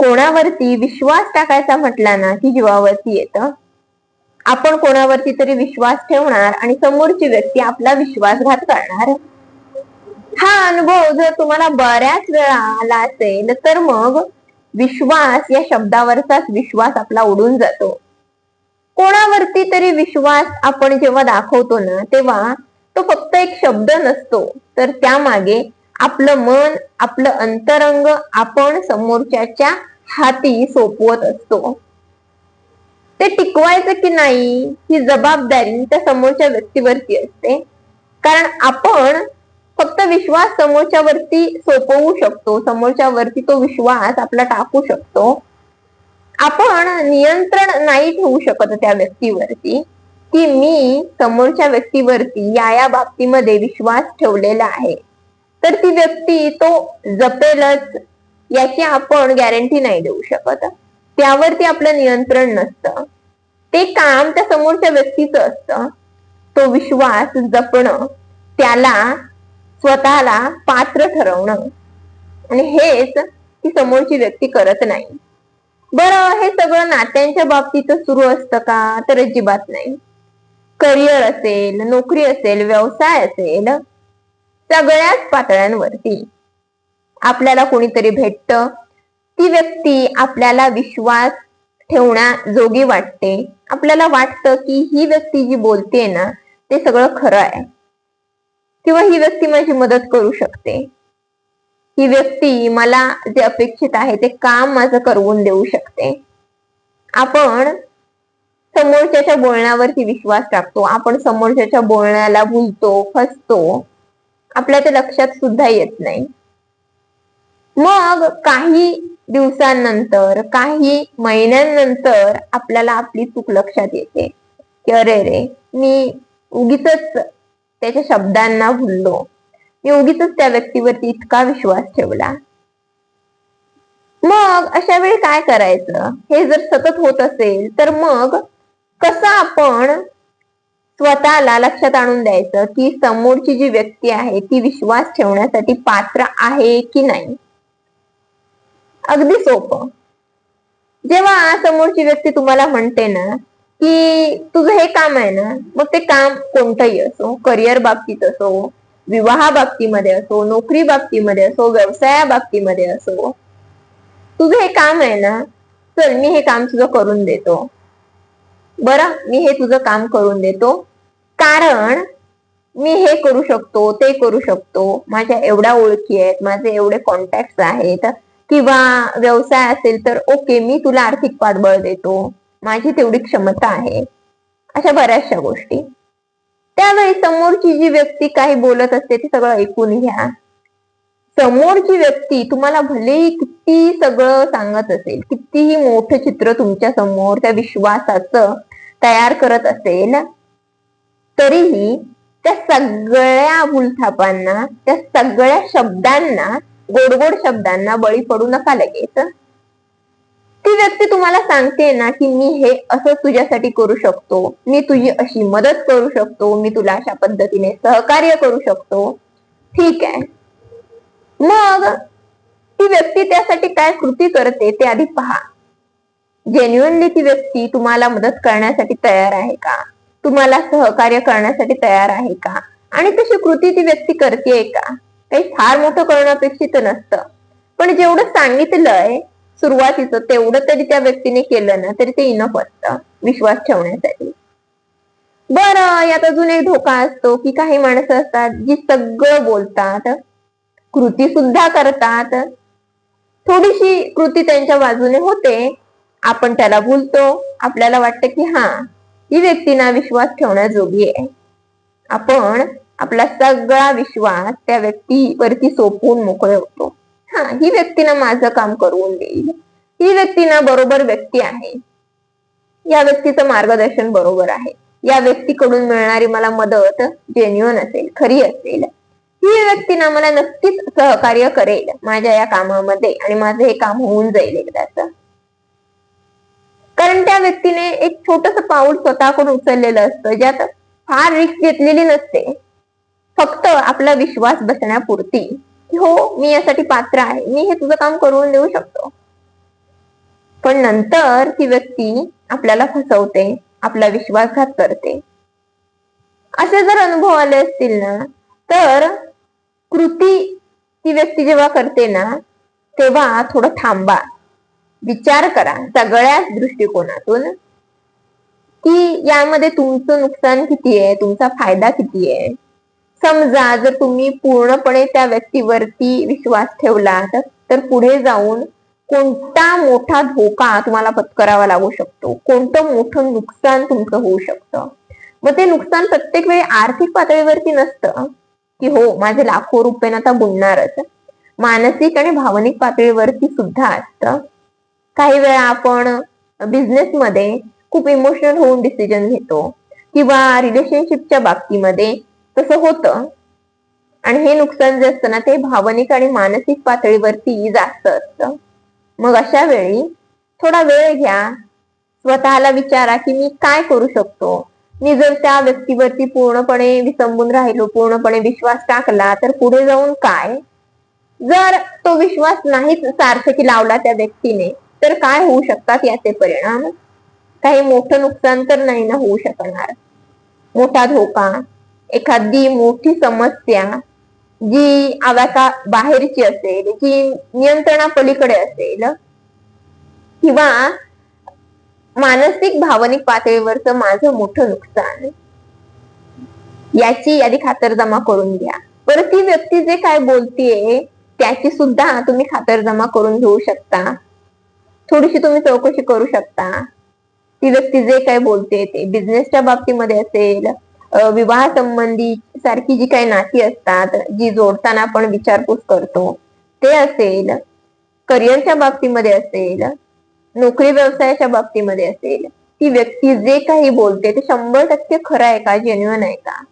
कोणावरती विश्वास टाकायचा म्हटला ना की जीवावरती येतं. आपण कोणावरती तरी विश्वास ठेवणार आणि समोरची व्यक्ती आपला विश्वासघात करणार. हा अनुभव जर तुम्हाला बऱ्याच वेळा आला असेल तर मग विश्वास या शब्दावरचाच विश्वास आपला उडून जातो. कोणावरती तरी विश्वास आपण जेव्हा दाखवतो ना तेव्हा तो फक्त एक शब्द नसतो. तर त्यामागे आपलं मन आपलं अंतरंग आपण समोरच्याच्या हाती सोपवत असतो. ते टिकवायचं की नाही ही जबाबदारी त्या समोरच्या व्यक्तीवरती असते. कारण आपण फक्त विश्वास समोरच्या वरती सोपवू शकतो. समोरच्या वरती तो विश्वास आपला टाकू शकतो. आपण नियंत्रण नाही ठेवू शकत त्या व्यक्तीवरती. की मी समोरच्या व्यक्तीवरती या या बाबतीमध्ये विश्वास ठेवलेला आहे. तर ती व्यक्ती तो जपेलच. याची आपण गॅरंटी नाही देऊ शकत. त्यावरती आपलं नियंत्रण नसतं. ते काम त्या समोरच्या व्यक्तीचं असतं. तो विश्वास जपणं त्याला स्वतःला पात्र ठरवणं. आणि हेच ती समोरची व्यक्ती करत नाही. बरं हे सगळं नात्यांच्या बाबतीत सुरू असतं का? तर अजिबात नाही. करिअर असेल नोकरी असेल व्यवसाय असेल सगळ्याच पातळ्यांवरती. आपल्याला कोणीतरी भेटत. ती व्यक्ती आपल्याला विश्वास ठेवण्या जोगी वाटते. आपल्याला वाटतं की ही व्यक्ती जी बोलते ना ते सगळं खरं आहे. किंवा ही व्यक्ती माझी मदत करू शकते. ही व्यक्ती मला जे अपेक्षित आहे ते काम माझं करवून देऊ शकते. आपण समोरच्याच्या बोलण्यावरती विश्वास टाकतो. आपण समोरच्याच्या बोलण्याला भुलतो फसतो. आपल्या ते लक्षात सुद्धा येत नाही. मग काही दिवसांनंतर काही महिन्यांनंतर आपल्याला आपली चूक लक्षात येते. की अरे रे मी उगीच त्याच्या शब्दांना भुललो. मी उगीच त्या व्यक्तीवरती इतका विश्वास ठेवला. मग अशा वेळी काय करायचं? हे जर सतत होत असेल तर मग कसं आपण स्वतःला लक्षात आणून द्यायचं? की समोरची जी व्यक्ती आहे ती विश्वास ठेवण्यासाठी पात्र आहे की नाही? अगदी सोपं. जेव्हा समोरची व्यक्ती तुम्हाला म्हणते ना की तुझं हे काम आहे ना मग ते काम कोणतंही असो करिअर बाबतीत असो विवाहा बाबतीमध्ये असो नोकरी बाबतीमध्ये असो व्यवसाया बाबतीमध्ये असो तुझं हे काम आहे ना चल मी हे काम तुझं करून देतो. बरं मी हे तुझं काम करून देतो. कारण मी हे करू शकतो ते करू शकतो. माझ्या एवढ्या ओळखी आहेत माझे एवढे कॉन्टॅक्ट आहेत. किंवा व्यवसाय असेल तर ओके मी तुला आर्थिक पाठबळ देतो. माझी तेवढी क्षमता आहे. अशा बऱ्याचशा गोष्टी. त्यावेळी समोरची जी व्यक्ती काही बोलत असते ते सगळं ऐकून घ्या. समोरची व्यक्ती तुम्हाला भलेही किती सगळं सांगत असेल कितीही मोठं चित्र तुमच्यासमोर त्या विश्वासाचं तयार करत असेल तरीही त्या सगळ्या भूलथापांना त्या सगळ्या शब्दांना गोड गोड शब्दांना बळी पडू नका लगेच. ती व्यक्ती तुम्हाला सांगते ना की मी हे असं तुझ्यासाठी करू शकतो. मी तुझी अशी मदत करू शकतो. मी तुला अशा पद्धतीने सहकार्य करू शकतो. ठीक आहे. मग ती व्यक्ती त्यासाठी काय कृती करते ते आधी पहा. जेन्युअनली ती व्यक्ती तुम्हाला मदत करण्यासाठी तयार आहे का? तुम्हाला सहकार्य करण्यासाठी तयार आहे का? आणि तशी कृती ती व्यक्ती करते का? काही फार मोठं करणं अपेक्षित नसतं. पण जेवढं सांगितलंय सुरुवातीचं तेवढं तरी त्या व्यक्तीने केलं ना तरी ते इनफ असतं विश्वास ठेवण्यासाठी. बर यात अजून एक धोका असतो की काही माणसं असतात जी सगळं बोलतात कृती सुद्धा करतात. थोडीशी कृती त्यांच्या बाजूने होते आपण त्याला भूलतो आपल्याला वाटतं की हा ही व्यक्ती ना विश्वास ठेवण्याजोगी आहे. आपण आपला सगळा विश्वास त्या व्यक्तीवरती सोपवून मोकळे होतो. हा ही व्यक्ती ना माझं काम करून देईल. ही व्यक्ती ना बरोबर व्यक्ती आहे. या व्यक्तीचं मार्गदर्शन बरोबर आहे. या व्यक्तीकडून मिळणारी मला मदत जेन्युअन असेल खरी असेल. ही व्यक्ती ना मला नक्कीच सहकार्य करेल माझ्या या कामामध्ये आणि माझं हे काम होऊन जाईल एकदाच कारण त्या व्यक्तीने एक छोटस पाऊल स्वतःकडून उचललेलं असतं. ज्यात फार रिस्क घेतलेली नसते. फक्त आपला विश्वास बसण्यापुरती की हो मी यासाठी पात्र आहे. मी हे तुझं काम करून देऊ शकतो. पण नंतर ती व्यक्ती आपल्याला फसवते आपला विश्वासघात करते. असे जर अनुभव आले असतील ना तर कृती ती व्यक्ती जेव्हा करते ना तेव्हा थोडं थांबा. विचार करा. सगळ्याच दृष्टिकोनातून की यामध्ये तुमचं नुकसान किती आहे तुमचा फायदा किती आहे? समजा जर तुम्ही पूर्णपणे त्या व्यक्तीवरती विश्वास ठेवला तर पुढे जाऊन कोणता मोठा धोका तुम्हाला पत्करावा लागू शकतो? कोणतं मोठं नुकसान तुमचं होऊ शकतं? मग ते नुकसान प्रत्येक वेळी आर्थिक पातळीवरती नसतं की हो माझे लाखो रुपये आता बुडणारच. मानसिक आणि भावनिक पातळीवरती सुद्धा असतं. काही वेळा आपण बिझनेस मध्ये खूप इमोशनल होऊन डिसिजन घेतो किंवा रिलेशनशिपच्या बाबतीमध्ये तसं होतं. आणि हे नुकसान जे असतं ना ते भावनिक आणि मानसिक पातळीवरती जास्त असतं. मग अशा वेळी थोडा वेळ घ्या. स्वतःला विचारा की मी काय करू शकतो? मी जर त्या व्यक्तीवरती पूर्णपणे विसंबून राहिलो पूर्णपणे विश्वास टाकला तर पुढे जाऊन काय? जर तो विश्वास नाहीच सार्थकी लावला त्या व्यक्तीने तर काय होऊ शकतात याचे परिणाम? काही मोठं नुकसान तर नाही ना होऊ शकणार. मोठा धोका. एखादी मोठी समस्या जी आव्याका बाहेरची असेल जी नियंत्रणापलीकडे असेल किंवा मानसिक भावनिक पातळीवरचं माझं मोठं नुकसान याची यादी खातरजमा करून घ्या. बरं ती व्यक्ती जे काय बोलतीये त्याची सुद्धा तुम्ही खातरजमा करून घेऊ शकता. थोडीशी तुम्ही चौकशी करू शकता. ती व्यक्ती जे काय बोलते ते बिझनेसच्या बाबतीमध्ये असेल विवाह संबंधी सारखी जी काही नाती असतात जी जोडताना आपण विचारपूस करतो ते असेल करिअरच्या बाबतीमध्ये असेल नोकरी व्यवसायाच्या बाबतीमध्ये असेल ती व्यक्ती जे काही बोलते ते शंभर टक्के खरं आहे का जेन्युअन आहे का?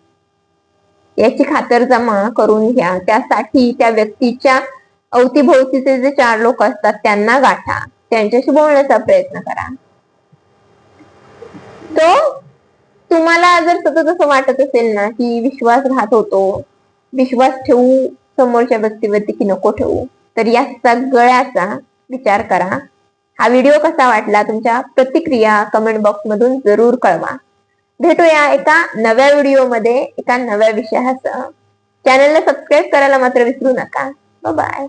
याची खातरजमा करून घ्या. त्यासाठी त्या व्यक्तीच्या अवतीभोवतीचे जे चार लोक असतात त्यांना गाठा. त्यांच्याशी बोलण्याचा प्रयत्न करा तो तुम्हाला जर सतत असं वाटत असेल ना की विश्वास राहत होतो विश्वास ठेवू समोरच्या व्यक्तीवरती की नको ठेवू तर या सगळ्याचा विचार करा. हा व्हिडिओ कसा वाटला तुमच्या प्रतिक्रिया कमेंट बॉक्स मधून जरूर कळवा. भेटूया एका नव्या व्हिडिओमध्ये एका नव्या विषयासह. चॅनलला सबस्क्राईब करायला मात्र विसरू नका. बाय